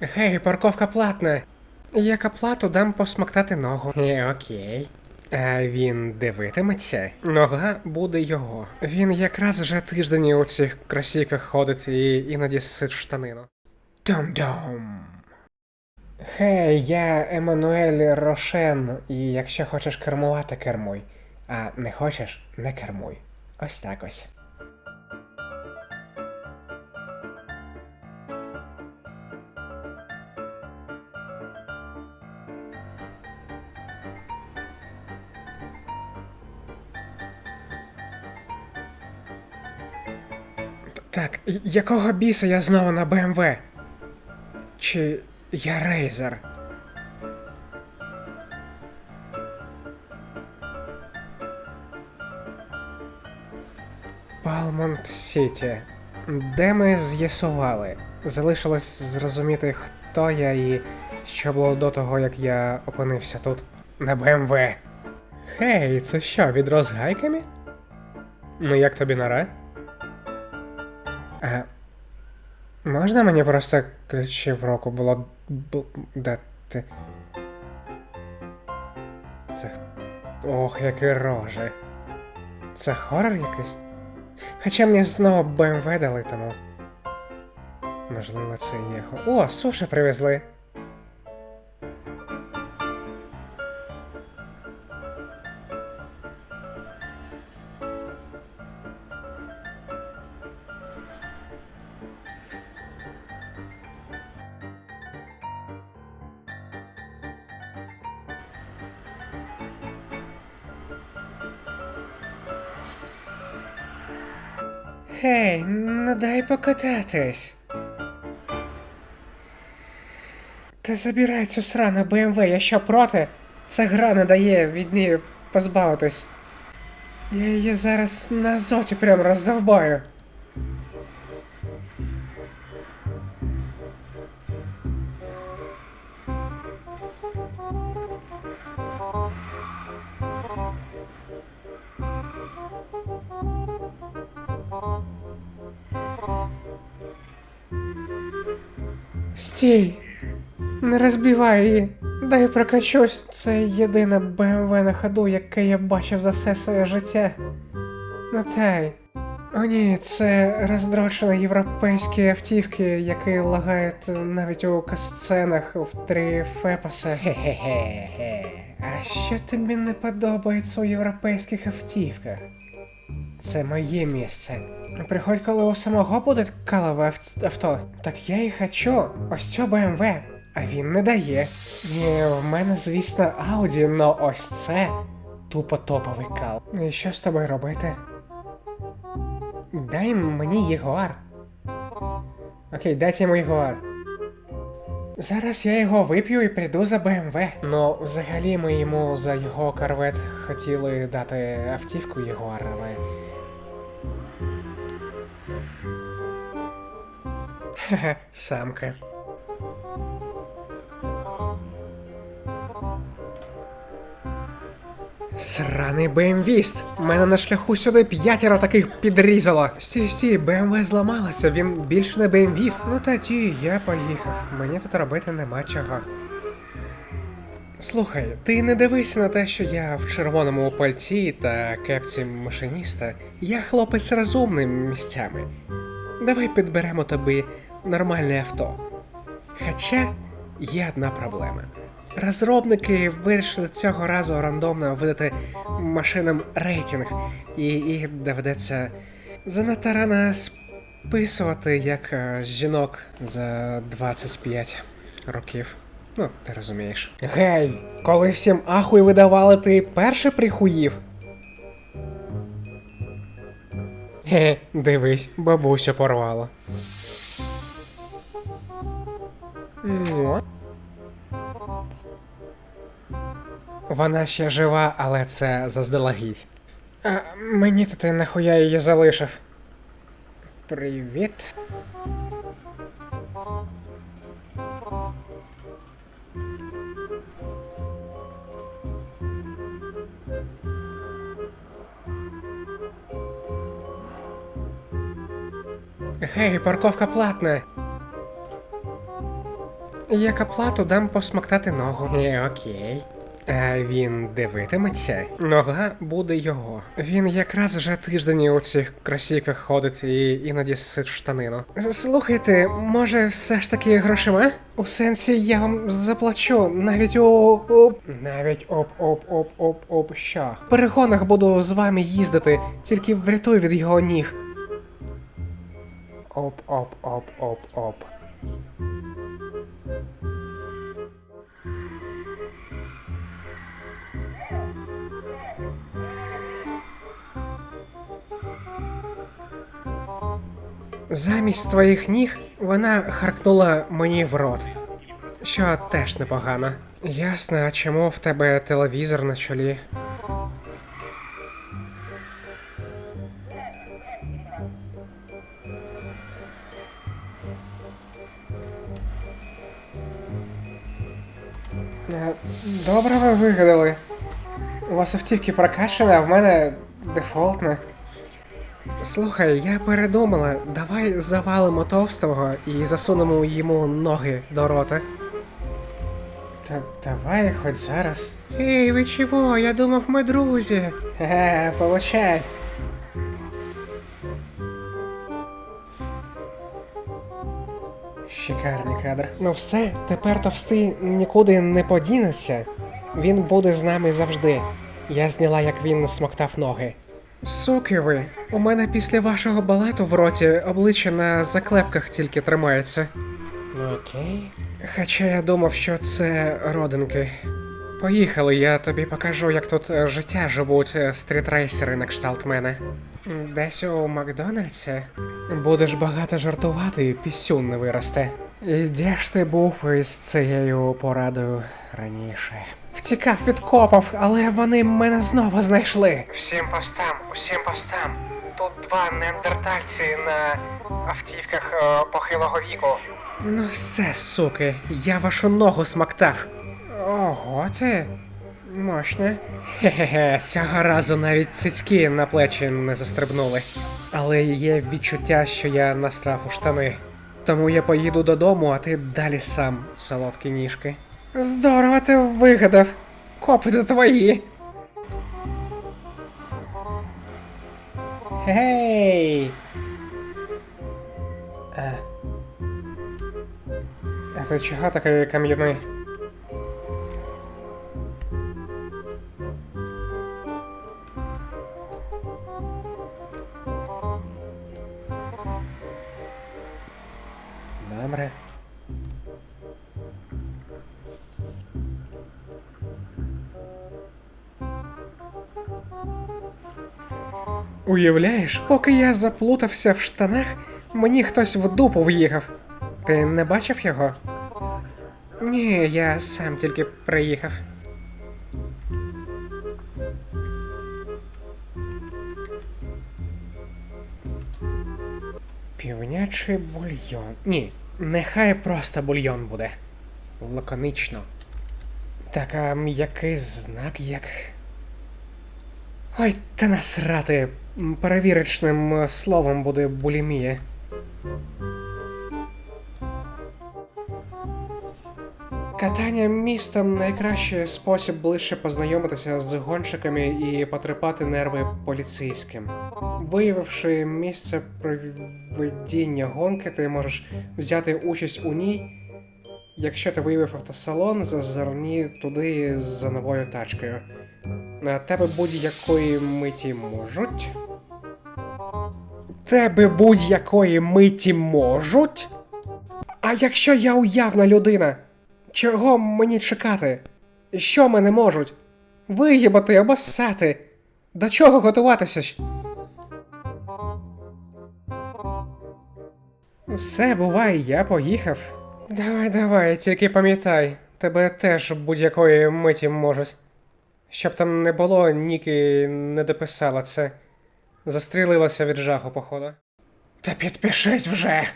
Гей, парковка платна. Як оплату дам посмоктати ногу. Е, окей. А він дивитиметься? Нога буде його. Він якраз вже тиждень у цих кросівках ходить і іноді сить штанину. Дум-дум. Хей, я Еммануель Рошен, і якщо хочеш кермувати, кермуй. А не хочеш, не кермуй. Ось так ось. Так, якого біса я знову на БМВ? Чи я Рейзер? Палмонт Сіті. Де ми з'ясували? Залишилось зрозуміти, хто я і що було до того, як я опинився тут на БМВ. Хей, це що, відро з? Ну як тобі нара? А, можна мені просто ключі в року було б- дати? Це. Ох, які рожі. Це хорор якийсь? Хоча мені знову БМВ дали тому. Можливо, це є. О, суші привезли. Гей, ну дай покататись. Та забирай цю срану БМВ, я що проти? Ця гра не дає від неї позбавитись. Я її зараз на азоті прям роздовбаю. Стій! Не розбивай її. Дай прокачусь. Це єдине БМВ на ходу, яке я бачив за все своє життя. Ну тай. О ні, це роздрочені європейські автівки, які лагають навіть у касценах в три фепаса. Хе-хе-хе. А що тобі не подобається у європейських автівках? Це моє місце. Приходь, коли у самого буде калове авто. Так я і хочу. Ось цю БМВ. А він не дає. Ні, в мене, звісно, Ауді, но ось це тупо топовий кал. І що з тобою робити? Дай мені Єгуар. Окей, дайте йому Єгуар. Зараз я його вип'ю і прийду за БМВ. Ну, взагалі ми йому за його корвет хотіли дати автівку Єгуар, але. Хе-хе, самка. Сраний БМВіст! Мене на шляху сюди п'ятеро таких підрізало. Стій, стій, БМВ зламалося, він більше не БМВіст. Ну тоді я поїхав. Мені тут робити нема чого. Слухай, ти не дивися на те, що я в червоному пальці та кепці машиніста. Я хлопець розумний місцями. Давай підберемо тобі нормальне авто. Хоча є одна проблема. Розробники вирішили цього разу рандомно видати машинам рейтинг, і їх доведеться занадто рано списувати як е, жінок за 25 років. Ну, ти розумієш. Гей, коли всім ахуй видавали, ти перший прихуїв. Хе, дивись, бабусю порвало. Муа. Вона ще жива, але це заздалегідь. А мені то ти нахуя її залишив. Привіт. Гей, парковка платна. Як оплату дам посмоктати ногу. Е, окей. А він дивитиметься. Нога буде його. Він якраз вже тиждень у цих кросівках ходить і іноді сить в штанину. Слухайте, може, все ж таки грошима? У сенсі я вам заплачу навіть у. у... Навіть оп оп оп оп оп що? В перегонах буду з вами їздити, тільки врятуй від його ніг. Оп Замість твоїх ніг вона харкнула мені в рот. Що теж непогано. Ясно, а чому в тебе телевізор на чолі? Е, Добре ви вигадали. У вас автівки прокачана, а в мене дефолтна. Слухай, я передумала, давай завалимо товстого і засунемо йому ноги до рота. Та давай хоч зараз. Ей, ви чого? Я думав, ми друзі. Ге, получай. Шикарний кадр. Ну все, тепер товстий нікуди не подінеться. Він буде з нами завжди. Я зняла, як він смоктав ноги. Суки ви, у мене після вашого балету в роті обличчя на заклепках тільки тримається. Окей. Хоча я думав, що це родинки. Поїхали, я тобі покажу, як тут життя живуть стрітрейсери на кшталт мене. Десь у Макдональдсі. Будеш багато жартувати, і пісюн не виросте. І де ж ти був із цією порадою раніше? Втікав від копів, але вони мене знову знайшли. Всім постам, усім постам. Тут два неандертальці на автівках е, похилого віку. Ну все, суки, я вашу ногу смактав. Ого ти. Мощно. Хе-хе-хе, цього разу навіть цицьки на плечі не застрибнули. Але є відчуття, що я настрав у штани. Тому я поїду додому, а ти далі сам, солодкі ніжки. Здорово ти вигадав. Копи до твої. Гей! А. А ти чого такий кам'яний? Добре. Уявляєш, поки я заплутався в штанах, мені хтось в дупу в'їхав. Ти не бачив його? Ні, я сам тільки приїхав. Півнячий бульйон. Ні, нехай просто бульйон буде. Лаконично. Так, а м'який знак як. Ой, та насрати. Перевірочним е, словом буде булімія. Катання містом найкращий спосіб ближче познайомитися з гонщиками і потрепати нерви поліцейським. Виявивши місце проведіння гонки, ти можеш взяти участь у ній. Якщо ти виявив автосалон, зазирні туди за новою тачкою. На тебе будь-якої миті можуть. Тебе будь-якої миті можуть? А якщо я уявна людина, чого мені чекати? Що мене можуть? Виїбати або ссати? До чого готуватися? ж? Все, бувай, я поїхав. Давай, давай, тільки пам'ятай, тебе теж будь-якої миті можуть. Щоб там не було, Ніки не дописала це. Застрілилася від жаху, походу. Та підпишись вже.